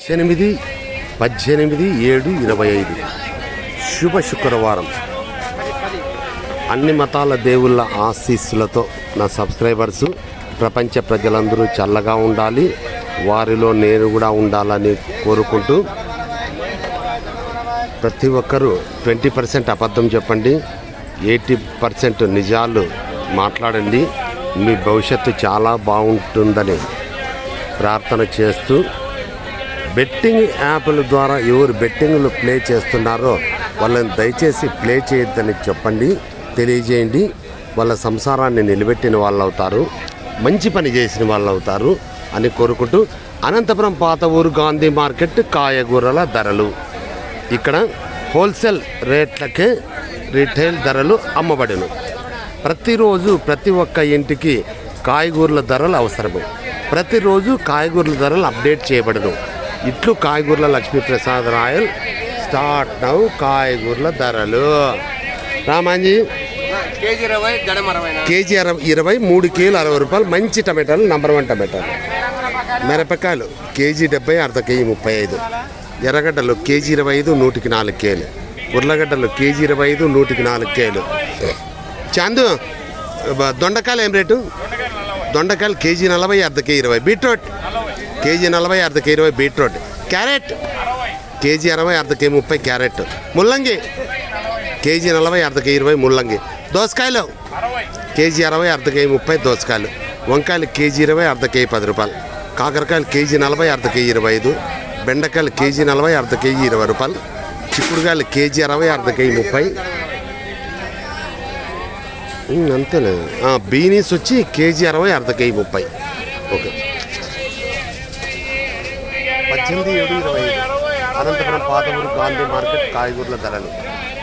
ఎనిమిది పద్దెనిమిది ఏడు ఇరవై ఐదు. శుభ శుక్రవారం. అన్ని మతాల దేవుళ్ళ ఆశీస్సులతో నా సబ్స్క్రైబర్స్ ప్రపంచ ప్రజలందరూ చల్లగా ఉండాలి. వారిలో నేను కూడా ఉండాలని కోరుకుంటూ ప్రతి ఒక్కరూ ట్వంటీ పర్సెంట్ అబద్ధం చెప్పండి. ఎయిటీ పర్సెంట్ నిజాలు మాట్లాడండి. మీ భవిష్యత్తు చాలా బాగుంటుందని ప్రార్థన చేస్తూ బెట్టింగ్ యాప్ల ద్వారా ఎవరు బెట్టింగ్లు ప్లే చేస్తున్నారో వాళ్ళని దయచేసి ప్లే చేయొద్దని చెప్పండి తెలియజేయండి. వాళ్ళ సంసారాన్ని నిలబెట్టిన వాళ్ళు అవుతారు మంచి పని చేసిన వాళ్ళు అవుతారు అని కోరుకుంటూ అనంతపురం పాత ఊరు గాంధీ మార్కెట్ కాయగూరల ధరలు. ఇక్కడ హోల్సేల్ రేట్లకే రీటైల్ ధరలు అమ్మబడును. ప్రతిరోజు ప్రతి ఒక్క ఇంటికి కాయగూరల ధరలు అవసరము. ప్రతిరోజు కాయగూరల ధరలు అప్డేట్ చేయబడను. ఇట్లు కాయగూరల లక్ష్మీప్రసాద్ రాయల్. స్టార్ట్ నౌ కాయగూరల ధరలు. రామాంజీ. కేజీ అరవై ఇరవై మూడు కేజీలు అరవై రూపాయలు. మంచి టమాటాలు నంబర్ వన్ టమాటాలు. మిరపకాయలు కేజీ డెబ్బై అర్ధ కేజీ ముప్పై ఐదు. ఎర్రగడ్డలు కేజీ ఇరవై ఐదు నూటికి నాలుగు కేలు. ఉర్లగడ్డలు కేజీ ఇరవై ఐదు నూటికి నాలుగు కేలు. చాందు దొండకాయలు ఏం రేటు? దొండకాయలు కేజీ నలభై అర్ధ కేజీ ఇరవై. బీట్రూట్. కేజీ నలభై అర్ధ కేజీ ఇరవై బీట్రూట్. క్యారెట్. కేజీ అరవై అర్ధ కేజీ ముప్పై క్యారెట్. ముల్లంగి. కేజీ నలభై అర్ధ కేజీ ఇరవై ముల్లంగి. దోసకాయలు. కేజీ అరవై అర్ధ కేజీ ముప్పై దోసకాయలు. వంకాయలు కేజీ ఇరవై అర్ధ కేజీ పది రూపాయలు. కాకరకాయలు కేజీ నలభై అర్ధ కేజీ ఇరవై ఐదు. బెండకాయలు కేజీ నలభై అర్ధ కేజీ ఇరవై రూపాయలు. చిక్కుడుకాయలు కేజీ అరవై అర్ధ కేజీ ముప్పై. అంతేలే. బీనీస్ వచ్చి కేజీ అరవై అర్ధ కేజీ ముప్పై. ఓకే. పద్దెనిమిది ఏడు ఇరవై అనంతపురం పాతవూరు గాంధీ మార్కెట్ కాయగూరల ధరలు.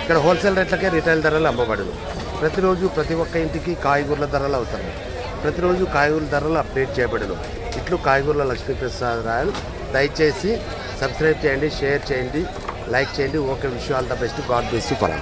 ఇక్కడ హోల్సేల్ రేట్లకే రిటైల్ ధరలు అమ్మబడును. ప్రతిరోజు ప్రతి ఒక్క ఇంటికి కాయగూరల ధరలు అవసరం ప్రతిరోజు కాయగూరల ధరలు అప్డేట్ చేయబడును. ఇట్లు కాయగూరల లక్ష్మీప్రసాద్ రాయల్. దయచేసి సబ్స్క్రైబ్ చేయండి షేర్ చేయండి లైక్ చేయండి. Okay wish all the best. God KG ఇరవై